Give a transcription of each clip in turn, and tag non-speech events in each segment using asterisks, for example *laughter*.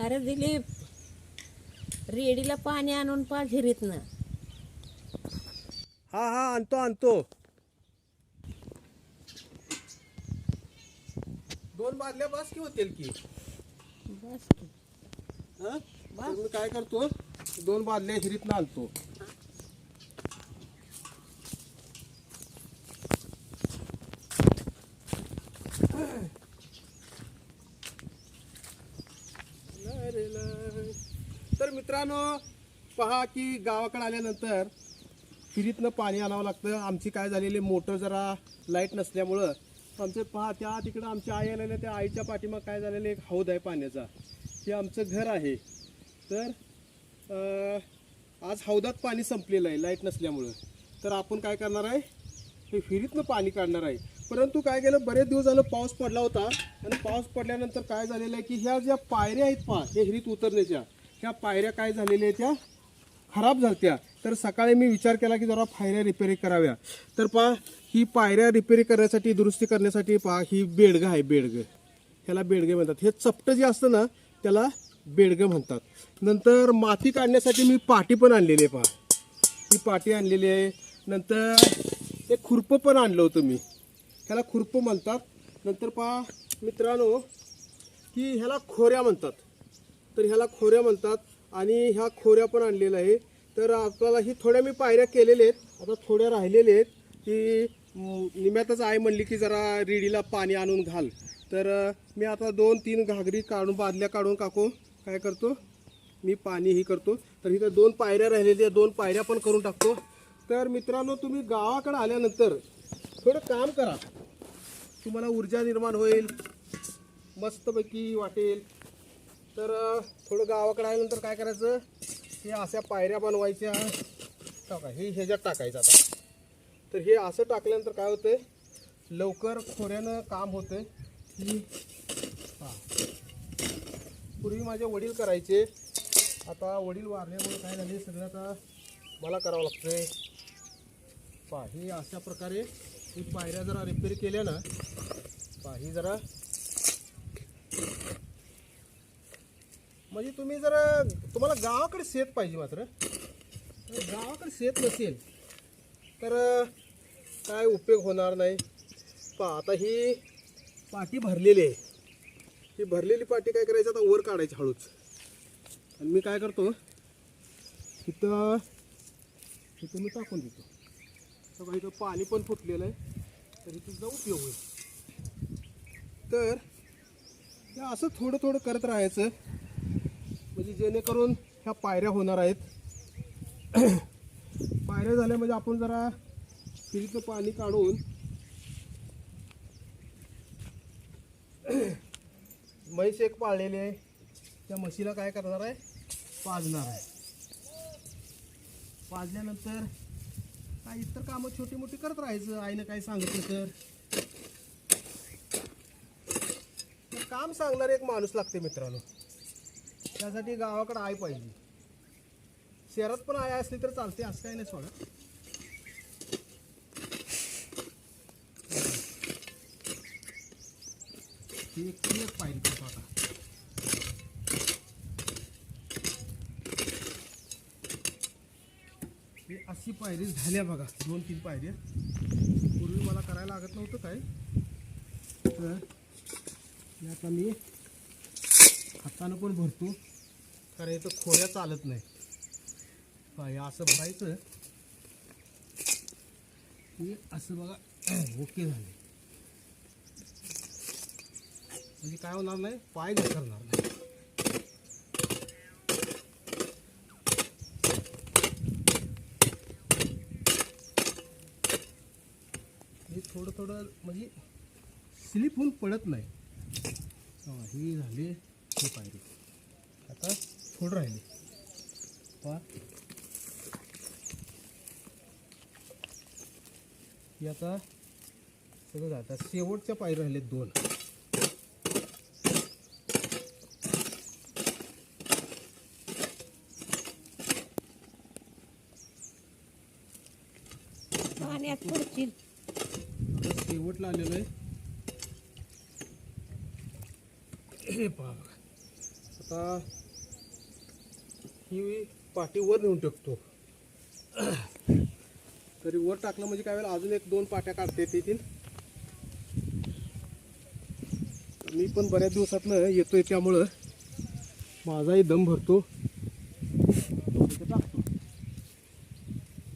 अरे दिलीप रेडीला पाणी आणून पा विहिरीतनं. हा हा आणतो आणतो. दोन बादल्या बस की होतील की? बस की. हं? मी काय करतो? दोन बादल्या हिरीतनं आणतो. मित्रांनो पहा की गावाकडे आल्यानंतर फिरीतनं पाणी आणावं लागतं. आमची काय झालेली मोटर जरा लाइट नसल्यामुळं. आमचं पहा त्या तिकडं आमच्या आई आलेल्या त्या आईच्या पाठीमाग काय झालेलं एक हौद आहे पाण्याचा. हे आमचं घर आहे. तर आज हौदात पाणी संपलेलं आहे लाइट नसल्यामुळं. तर आपण काय करणार आहे हे फिरीतनं पाणी काढणार आहे. परंतु काय केलं बरेच दिवस झालं पाऊस पडला होता. आणि पाऊस पडल्यानंतर काय झालेलं आहे की ह्या ज्या पायऱ्या आहेत पहा हे हिरीत उतरण्याच्या ह्या पायऱ्या काय झालेल्या आहेत त्या? खराब झालत्या. तर सकाळी मी विचार केला की जरा पायऱ्या रिपेअरिंग कराव्या. तर पहा ही पायऱ्या रिपेअरिंग करण्यासाठी दुरुस्ती करण्यासाठी पहा ही बेडगं आहे बेडगं. ह्याला बेडगे म्हणतात. हे चपटं जे असतं ना त्याला बेडगं म्हणतात. नंतर माती काढण्यासाठी मी पाटी पण आणलेली आहे पहा. ही पाटी आणलेली आहे. नंतर हे खुरपं पण आणलं होतं मी. ह्याला खुरपं म्हणतात. नंतर पहा मित्रांनो की ह्याला खोऱ्या म्हणतात. तर ह्याला खोऱ्या म्हणतात आणि ह्या खोऱ्या पण आणलेल्या आहे. तर आपल्याला ही थोड्या मी पायऱ्या केलेल्या आहेत. आता थोड्या राहिलेल्या आहेत की निम्यातच आई म्हणली की जरा रिडीला पाणी आणून घाल. तर मी आता दोन तीन घागरी काढून बादल्या काढून काको काय करतो? मी पाणी ही करतो. तर इथं दोन पायऱ्या राहिलेल्या आहेत, दोन पायऱ्या पण करून टाकतो. तर मित्रांनो तुम्ही गावाकडे आल्यानंतर थोडं काम करा. तुम्हाला ऊर्जा निर्माण होईल. मस्तपैकी वाटेल. तर थोडं गावाकडे आल्यानंतर काय करायचं हे अशा पायऱ्या बनवायच्या. टाका हे ह्याच्यात टाकायचं आता. तर हे असं टाकल्यानंतर काय होतंय लवकर खोऱ्यानं काम होतं की हां. पूर्वी माझे वडील करायचे. आता वडील वारल्यामुळे काय झाले सगळं आता मला करावं लागतंय. पा ही अशा प्रकारे ही पायऱ्या जरा रिपेअर केल्या ना पा ही जरा म्हणजे तुम्ही जर तुम्हाला गावाकडे शेत पाहिजे मात्र. तर गावाकडे शेत नसेल तर काय उपयोग होणार नाही. पहा आता ही पाटी भरलेली आहे. ही भरलेली पाटी काय करायची? आता वर काढायची हळूच. आणि मी काय करतो इथं इथं मी टाकून देतो. तर बघा इथं पाणी पण फुटलेलं आहे. तर इथं जाऊ उपयोग होईल. तर असं थोडं थोडं करत राहायचं. म्हणजे जेणेकरून ह्या पायऱ्या होणार आहेत. *clears throat* पायऱ्या झाल्या म्हणजे आपण जरा फिरीचं पाणी काढून *clears throat* म्हैस एक पाळलेली आहे. त्या म्हशीला काय करणार आहे? पाजणार आहे. पाजल्यानंतर काय इतर कामं छोटी मोठी करत राहायचं. आईनं काय सांगितलं तर. काम सांगणार एक माणूस लागते मित्रांनो. त्यासाठी गावाकडं आय पाहिजे. शहरात पण आय असली तर चालते असं काही नाही सोडा. ही एक ती एक करतो आता. ही अशी पायरी झाल्या बघा दोन तीन पायऱ्या पूर्वी मला करायला लागत नव्हतं काय तर आता मी हातानं पण भरतो. कारण इथं खोऱ्या चालत नाही. पाय असं भरायचं. की असं बघा *clears throat* ओके झाले. म्हणजे काय होणार नाही पाय घसरणार नाही. हे थोडं थोडं म्हणजे स्लिप होऊन पडत नाही. ही झाली ही पायरी आता थोडं राहिले. पहा. आता सगळं आता शेवटच्या पायरी राहिलेत दोन. पाण्यात पडशील आता शेवटला आलेलं आहे. हे पहा. आता ही पाटी वर नेऊन टाकतो. तरी वर टाकलं म्हणजे काय वेळेला अजून एक दोन पाट्या काढता येतील मी पण बऱ्याच दिवसातनं येतोय त्यामुळं. माझाही दम भरतो. टाकतो.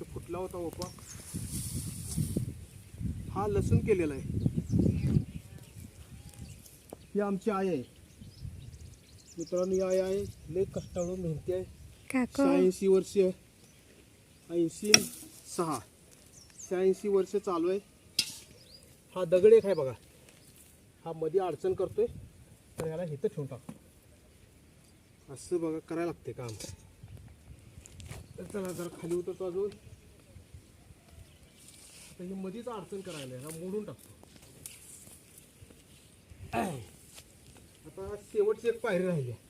तो फुटला होता ओपा हा लसूण केलेला आहे. ही आमची आई आहे. मित्रांनो ही आई आहे. लय कष्टाळून मेहनती आहे. काको. शहाऐंशी वर्ष. ऐंशी सहा. शहाऐंशी वर्ष चालू आहे. हा दगड एक आहे बघा. हा मध्ये अडचण करतोय तर याला इथं ठेवून टाकतो असं बघा करायला लागते काम. तर चला जरा खाली उतरतो अजून. आता हे मध्येच अडचण करायला आहे, हा मोडून टाकतो. आता शेवटची एक पायरी राहिली. आहे.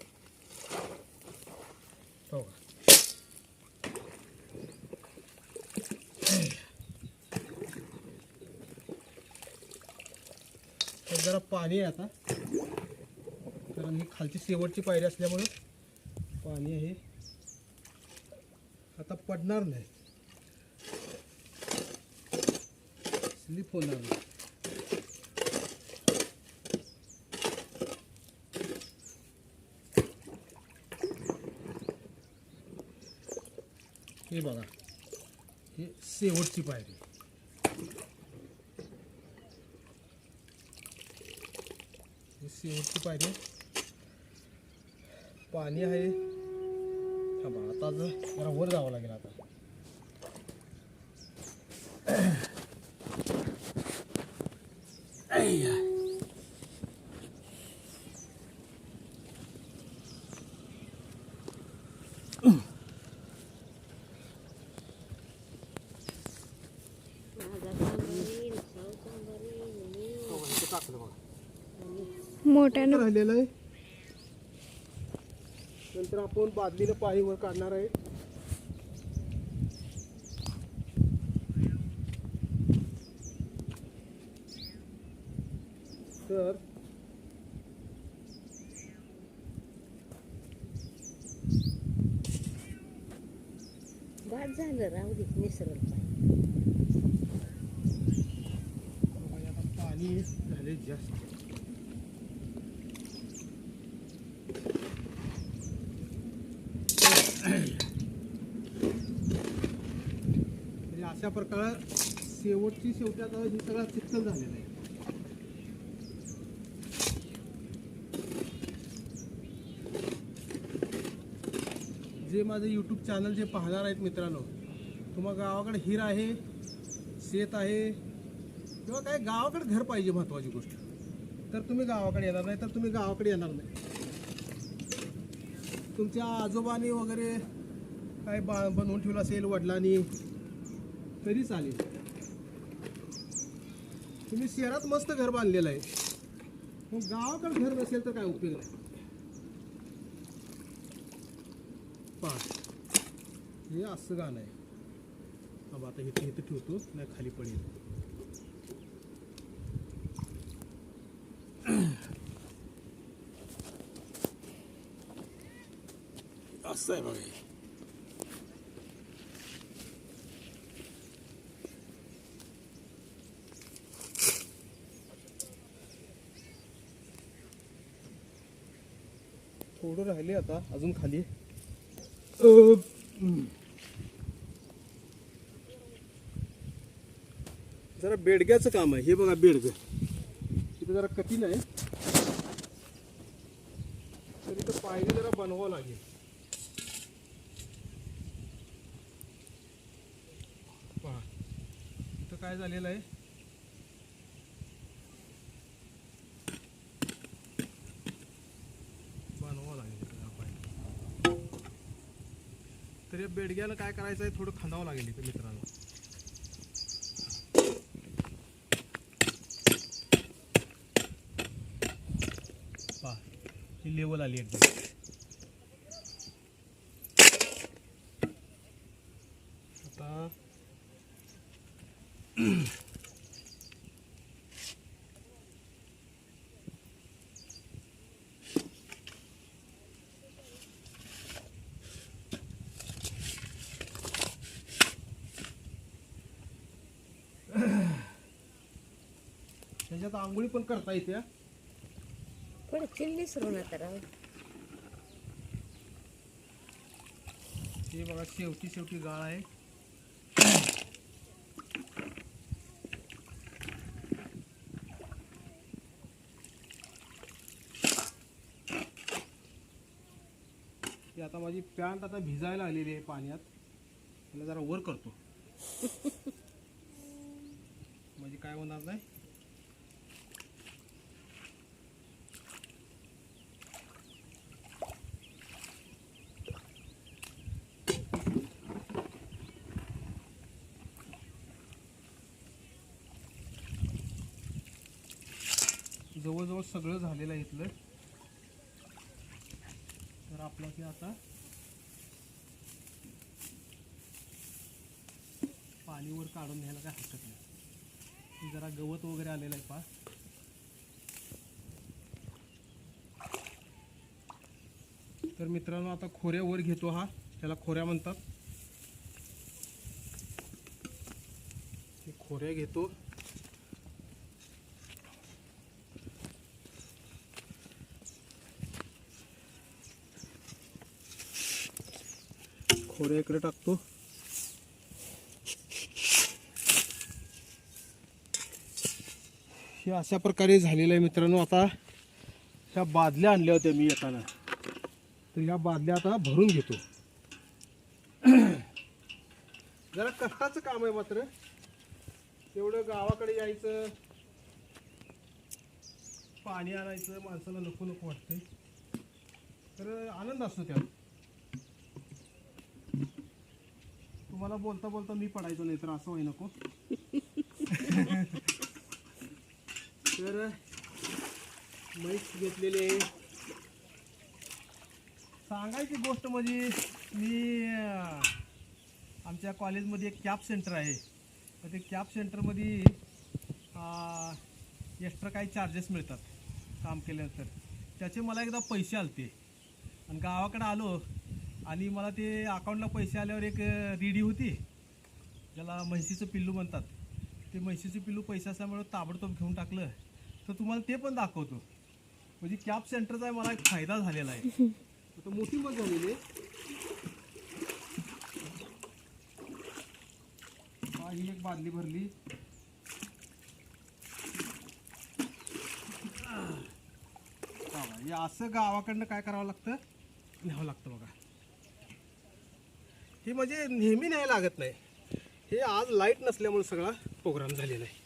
जरा पाणी आहे आता. कारण ही खालची शेवटची पायरी असल्यामुळं पाणी आहे. आता पडणार नाही. स्लिप होणार नाही. हे बघा. हे शेवटची पायरी ही शेवटची पायरी पाणी आहे. थांबा आता ज- जरा वर जावं लागेल आता. *clears throat* ऐया. माझा सांबारीन, साऊ सांबारीन, मी हो, इथं टाकलं बघा मोठ्यानं राहिलेलं आहे. नंतर आपण बादलीनं पाणी वर काढणार आहे. तर बाद झालं राहू दे निसरल पाणी झाले जास्त म्हणजे अशा प्रकार शेवटची शेवटी आता हे सगळा चिखल झालेलं आहे. जे माझं यूट्यूब चॅनल जे पाहणार आहेत मित्रांनो तुम्हाला गावाकडे हिर आहे शेत आहे किंवा काय गावाकडे घर पाहिजे महत्वाची गोष्ट. तर तुम्ही गावाकडे येणार नाही तर तुम्ही गावाकडे येणार नाही. तुमच्या आजोबांनी वगैरे काय बा बनवून ठेवलं असेल वडिलांनी? तरी चालेल. तुम्ही शहरात मस्त घर बांधलेलं आहे. मग गावाकडे घर नसेल तर काय उपयोग नाही. पहा हे असं गाणं आहे. अब आता इथे इथं ठेवतो नाही खाली पडेल. असं आहे बघा थोडं राहिले आता अजून खाली जरा बेडग्याचं काम आहे हे बघा बेडग. इथं जरा कठीण आहे. तर इथं पायरी जरा बनवावं लागेल. पहा. इथं काय झालेलं आहे बनवावं लागेल इथं जरा पायरी तर या बेडग्याला काय करायचं आहे? थोडं खांदावं लागेल इथं मित्रांनो. पा ही लेवल आली एकदम. आता त्याच्यात आंघोळी पण करता येते. पण चिल्ली सुरू ना तर. हे बघा शेवटी शेवटी गाळ आहे. आता माझी पॅन्ट आता भिजायला आलेली आहे पाण्यात. त्याला जरा वर करतो. *laughs* म्हणजे काय होणार नाही? जवळजवळ सगळं झालेलं आहे इथलं. तर आपलं ते आता पाणीवर काढून घ्यायला काय हरकत नाही. जरा गवत वगैरे आलेलं आहे पा तर मित्रांनो आता खोऱ्यावर घेतो हा. त्याला खोऱ्या म्हणतात. खोऱ्या घेतो. खोऱ्या इकडे टाकतो. हे अशा प्रकारे झालेलं आहे मित्रांनो. आता ह्या बादल्या आणल्या होत्या मी येताना. तर ह्या बादल्या आता भरून घेतो. *clears throat* जरा कष्टाचं काम आहे मात्र. तेवढं गावाकडे यायचं. पाणी आणायचं. माणसाला नको नको वाटतंय. तर आनंद असतो त्यात. तुम्हाला बोलता बोलता मी पडायचो नाही तर असं होई नको. तर म्हैस घेतलेले सांगायची गोष्ट म्हणजे मी आमच्या कॉलेजमध्ये एक कॅप सेंटर आहे. तर ते कॅप सेंटरमध्ये एक्स्ट्रा काही चार्जेस मिळतात काम केल्यानंतर. त्याचे मला एकदा पैसे आलते. आणि गावाकडे आलो आणि मला ते अकाउंटला पैसे आल्यावर एक रिडी होती. ज्याला म्हैशीचं पिल्लू म्हणतात. ते म्हैशीचं पिल्लू पैसे असल्यामुळे ताबडतोब घेऊन टाकलं. तर तुम्हाला ते पण दाखवतो. म्हणजे कॅब सेंटरचा आहे मला एक फायदा झालेला आहे. *laughs* आता मोठी मग झालेली आहे. हा, एक बादली भरली. असं गावाकडनं काय करावं लागतं? न्यावं लागतं बघा. ही म्हणजे नेहमी नाही लागत नाही. हे आज लाइट नसल्यामुळे सगळा प्रोग्राम झालेला आहे.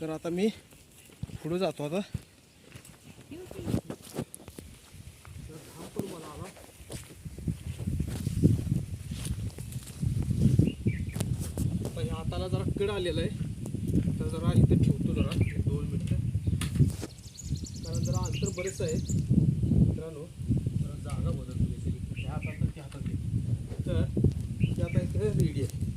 तर आता मी पुढे जातो आता. मला आला हाताला जरा कड आलेला आहे. तर जरा इथं ठेवतो जरा दोन मिनटं. कारण जरा अंतर बरेच आहे मित्रांनो जरा जागा बदलतो बेसिकली ह्या हातात त्या हातात आहे. तर ते आता इथे रेडी आहे.